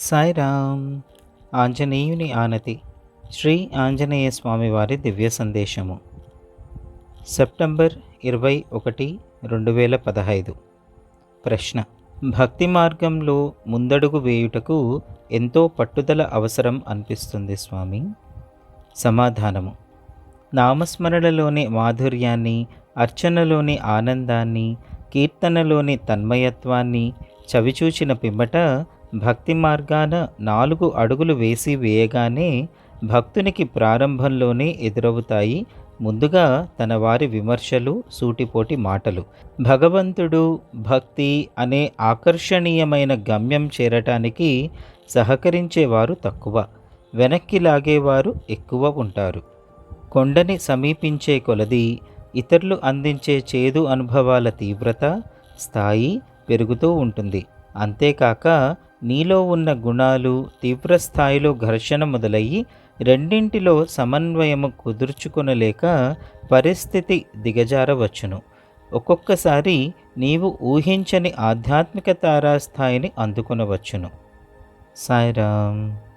సాయిరామ్. ఆంజనేయుని ఆనతి. శ్రీ ఆంజనేయ స్వామి వారి దివ్య సందేశము. సెప్టెంబర్ ఇరవై ఒకటి రెండు వేల పదహైదు. ప్రశ్న. భక్తి మార్గంలో ముందడుగు వేయుటకు ఎంతో పట్టుదల అవసరం అనిపిస్తుంది స్వామి? సమాధానము. నామస్మరణలోని మాధుర్యాన్ని అర్చనలోని ఆనందాన్ని కీర్తనలోని తన్మయత్వాన్ని చవిచూచిన పిమ్మట భక్తి మార్గాన నాలుగు అడుగులు వేసి వేయగానే భక్తునికి ప్రారంభంలోనే ఎదురవుతాయి. ముందుగా తన వారి విమర్శలు సూటిపోటి మాటలు. భగవంతుడు భక్తి అనే ఆకర్షణీయమైన గమ్యం చేరటానికి సహకరించేవారు తక్కువ. వెనక్కి లాగేవారు ఎక్కువ ఉంటారు. కొండని సమీపించే కొలది ఇతరులు అందించే చేదు అనుభవాల తీవ్రత స్థాయి పెరుగుతూ ఉంటుంది. అంతేకాక నీలో ఉన్న గుణాలు తీవ్రస్థాయిలో ఘర్షణ మొదలయ్యి రెండింటిలో సమన్వయము కుదుర్చుకొనలేక పరిస్థితి దిగజారవచ్చును. ఒక్కొక్కసారి నీవు ఊహించని ఆధ్యాత్మిక తారాస్థాయిని అందుకొనవచ్చును. సాయిరామ్.